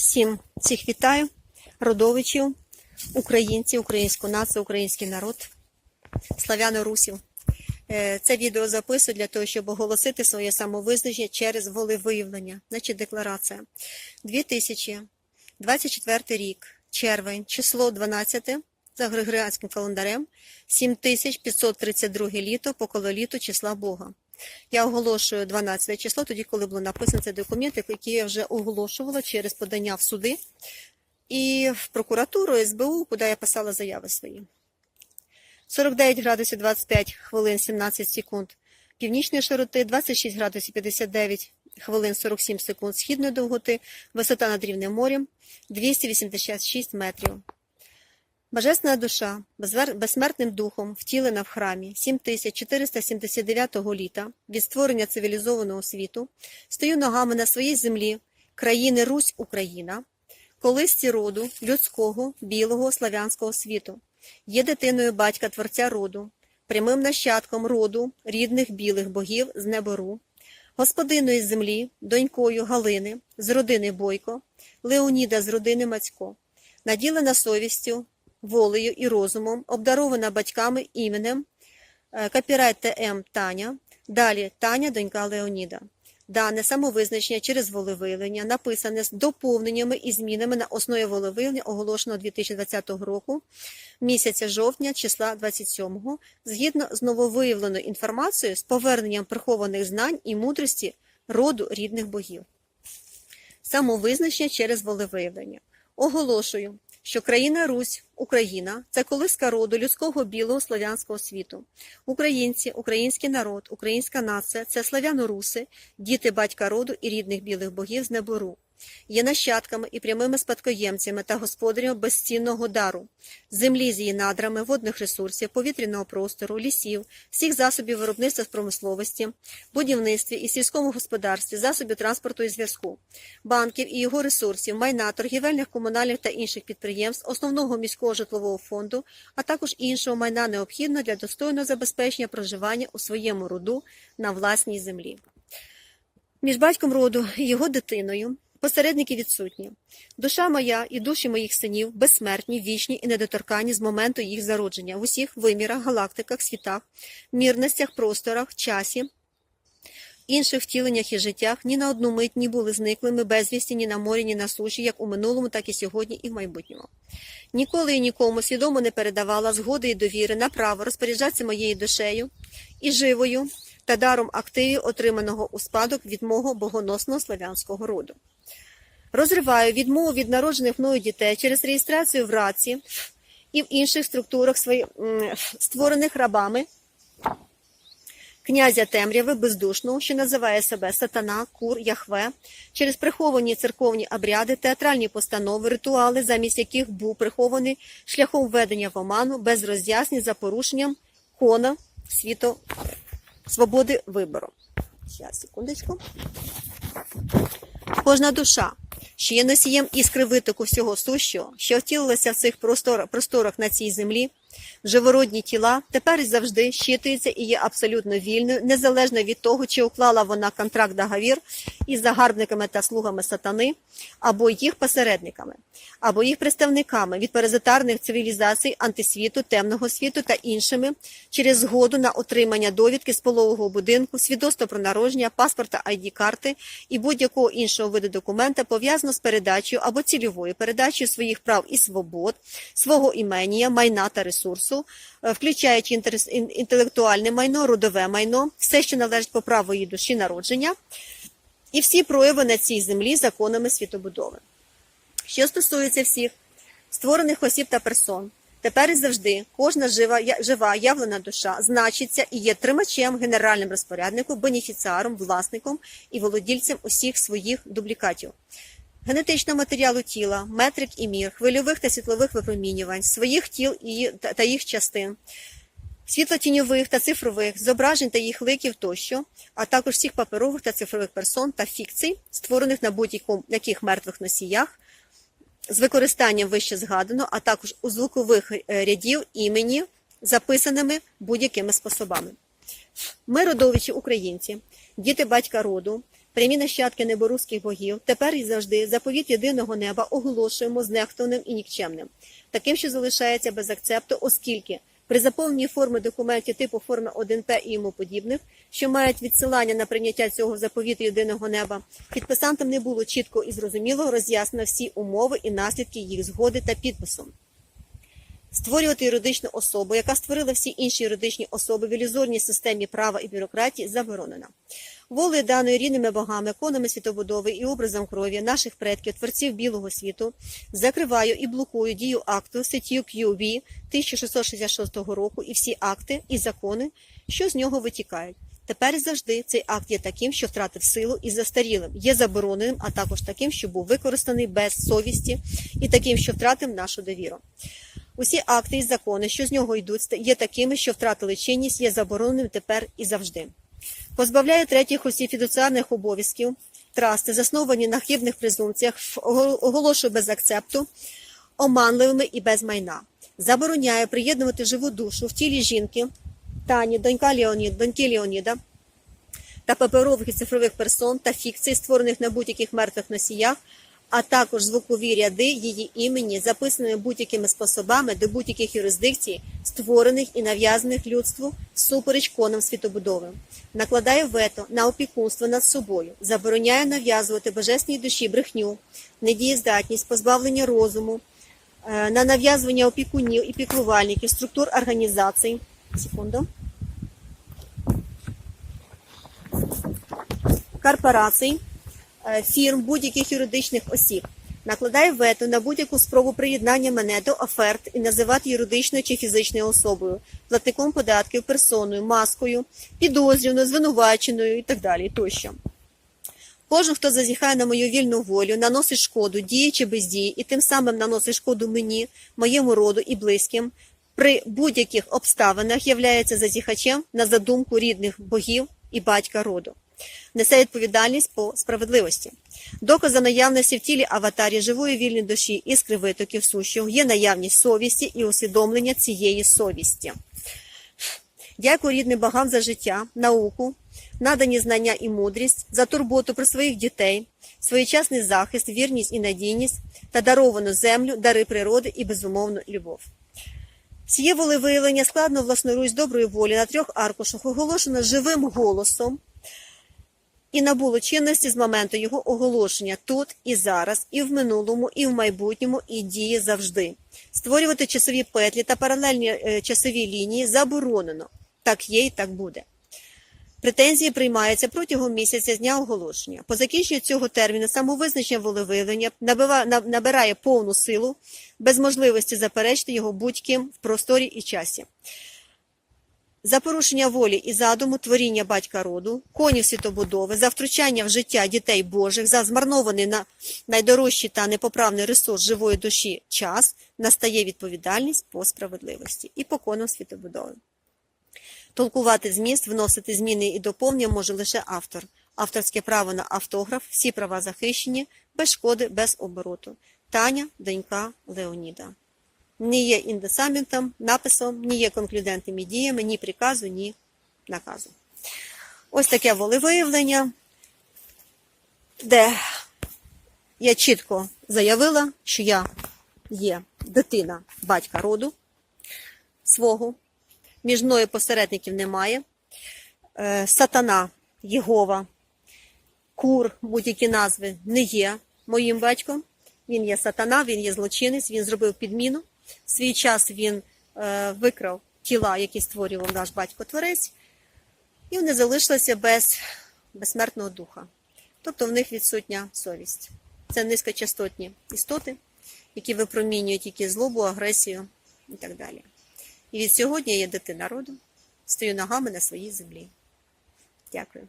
Всім всіх вітаю, родовичів, українців, українську націю, український народ, славяно-русів. Е, Це відео записую для того, щоб оголосити своє самовизначення через волевиявлення, значить декларація. 2024 рік, червень, число 12 за григоріанським календарем, 7532 літо по кололіту числа Бога. Я оголошую 12 число, тоді, коли було написано цей документ, який я вже оголошувала через подання в суди і в прокуратуру СБУ, куди я писала заяви свої. 49 градусів 25 хвилин 17 секунд північної широти, 26 градусів 59 хвилин 47 секунд східної довготи, висота над рівнем морем 286 метрів. Божественна душа, безсмертним духом, втілена в храмі 7479 літа від створення цивілізованого світу, стою ногами на своїй землі, країни Русь Україна, колисці роду людського, білого, славянського світу, є дитиною батька Творця роду, прямим нащадком роду рідних білих богів з небору, господиною землі, донькою Галини, з родини Бойко, Леоніда з родини Мацько, наділена совістю, волею і розумом, обдарована батьками іменем е, Капірай ТМ Таня, далі Таня, донька Леоніда. Дане самовизначення через волевиявлення написане з доповненнями і змінами на основі волевиявлення, оголошеного 2020 року, місяця жовтня, числа 27-го, згідно з нововиявленою інформацією з поверненням прихованих знань і мудрості роду рідних богів. Самовизначення через волевиявлення. Оголошую, що країна Русь, Україна це колиска роду людського білого славянського світу. Українці, український народ, українська нація це славяно-руси, діти батька роду і рідних білих богів з небору. Є нащадками і прямими спадкоємцями та господарями безцінного дару, землі з її надрами, водних ресурсів, повітряного простору, лісів, всіх засобів виробництва з промисловості, будівництві і сільському господарстві, засобів транспорту і зв'язку, банків і його ресурсів, майна, торгівельних, комунальних та інших підприємств, основного міського житлового фонду, а також іншого майна необхідного для достойного забезпечення проживання у своєму роду на власній землі. Між батьком роду і його дитиною посередники відсутні. Душа моя і душі моїх синів безсмертні, вічні і недоторканні з моменту їх зародження в усіх вимірах, галактиках, світах, мірностях, просторах, часі, інших втіленнях і життях ні на одну мить ні були зниклими безвісті ні на морі, ні на суші, як у минулому, так і сьогодні, і в майбутньому. Ніколи і нікому свідомо не передавала згоди і довіри на право розпоряджатися моєю душею і живою та даром активів, отриманого у спадок від мого богоносного славянського роду. Розриваю відмову від народжених мною дітей через реєстрацію в раці і в інших структурах свої, створених рабами князя темряви бездушного, що називає себе сатана, кур, яхве, через приховані церковні обряди, театральні постанови, ритуали, замість яких був прихований шляхом введення в оману без роз'яснень за порушенням кона світо свободи вибору. Щас, секундочку. Кожна душа, що є носієм іскри витоку всього сущого, що втілилася в цих просторах, просторах на цій землі, живородні тіла, тепер і завжди щитується і є абсолютно вільною, незалежно від того, чи уклала вона контракт договір із загарбниками та слугами сатани, або їх посередниками, або їх представниками від паразитарних цивілізацій антисвіту, темного світу та іншими через згоду на отримання довідки з пологового будинку, свідоцтва про народження, паспорта ID-карти і будь-якого іншого виду документа пов'язано з передачею або цільовою передачею своїх прав і свобод, свого імення, майна та ресурсу, е, включаючи інтелектуальне майно, родове майно, все, що належить по праву її душі народження, і всі прояви на цій землі законами світобудови. Що стосується всіх створених осіб та персон, тепер і завжди кожна жива, жива явлена душа значиться і є тримачем, генеральним розпорядником, бенефіціаром, власником і володільцем усіх своїх дублікатів. Генетичного матеріалу тіла, метрик і мір, хвильових та світлових випромінювань, своїх тіл і, та, їх частин, світлотіньових та цифрових, зображень та їх ликів тощо, а також всіх паперових та цифрових персон та фікцій, створених на будь-яких мертвих носіях, з використанням вище згадано, а також у звукових е, рядів імені, записаними будь-якими способами. Ми, родовичі українці, діти батька роду, прямі нащадки неборуських богів, тепер і завжди заповіт єдиного неба оголошуємо знехтованим і нікчемним, таким, що залишається без акцепту, оскільки при заповненні форми документів типу форми 1П і йому подібних, що мають відсилання на прийняття цього заповіту єдиного неба, підписантам не було чітко і зрозуміло роз'яснено всі умови і наслідки їх згоди та підпису. Створювати юридичну особу, яка створила всі інші юридичні особи в ілюзорній системі права і бюрократії, заборонена. Волею даної рідними богами, конами світобудови і образом крові наших предків, творців білого світу, закриваю і блокую дію акту статтю QB 1666 року і всі акти і закони, що з нього витікають. Тепер завжди цей акт є таким, що втратив силу і застарілим, є забороненим, а також таким, що був використаний без совісті, і таким, що втратив нашу довіру. Усі акти і закони, що з нього йдуть, є такими, що втратили чинність, є забороненим тепер і завжди. Позбавляє третіх осіб фідуціарних обов'язків, трасти, засновані на хибних презумпціях, оголошує без акцепту, оманливими і без майна. Забороняє приєднувати живу душу в тілі жінки, Тані, донька Леонід, доньки Леоніда та паперових і цифрових персон та фікцій, створених на будь-яких мертвих носіях, а також звукові ряди її імені, записані будь-якими способами до будь-яких юрисдикцій, створених і нав'язаних людству всупереч конам світобудови, накладає вето на опікунство над собою, забороняє нав'язувати божественній душі брехню, недієздатність, позбавлення розуму, е, на нав'язування опікунів і піклувальників, структур організацій. Секунду. Корпорацій, фірм, будь-яких юридичних осіб. Накладає вето на будь-яку спробу приєднання мене до оферт і називати юридичною чи фізичною особою, платником податків, персоною, маскою, підозрюваною, звинуваченою і так далі. Тощо. Кожен, хто зазіхає на мою вільну волю, наносить шкоду, дії чи бездії, і тим самим наносить шкоду мені, моєму роду і близьким, при будь-яких обставинах являється зазіхачем на задумку рідних богів і батька роду. Несе відповідальність по справедливості. Докази наявності в тілі аватарі живої вільної душі іскри витоків сущого є наявність совісті і усвідомлення цієї совісті. Дякую рідним богам за життя, науку, надані знання і мудрість, за турботу про своїх дітей, своєчасний захист, вірність і надійність та даровану землю, дари природи і безумовну любов. Ціє волевиявлення складно власноруч доброї волі на трьох аркушах оголошено живим голосом і набуло чинності з моменту його оголошення тут і зараз, і в минулому, і в майбутньому, і діє завжди. Створювати часові петлі та паралельні е, часові лінії заборонено. Так є і так буде. Претензії приймаються протягом місяця з дня оголошення. По закінченню цього терміну самовизначення волевиявлення набирає повну силу без можливості заперечити його будь-ким в просторі і часі. За порушення волі і задуму творіння батька роду, конів світобудови, за втручання в життя дітей Божих, за змарнований на найдорожчий та непоправний ресурс живої душі час настає відповідальність по справедливості і по конам світобудови. Толкувати зміст, вносити зміни і доповнення може лише автор. Авторське право на автограф, всі права захищені, без шкоди, без обороту. Таня, донька Леоніда. Не є індесаментом, написом, не є конклюдентними діями, ні приказу, ні наказу. Ось таке волевиявлення, де я чітко заявила, що я є дитина батька роду свого, між мною посередників немає. Е, Сатана, Єгова, Кур, будь-які назви, не є моїм батьком. Він є сатана, він є злочинець, він зробив підміну. В свій час він е, викрав тіла, які створював наш батько-творець, і вони залишилися без безсмертного духа. Тобто в них відсутня совість. Це низькочастотні істоти, які випромінюють тільки злобу, агресію і так далі. І від сьогодні я дитина роду, стою ногами на своїй землі. Дякую.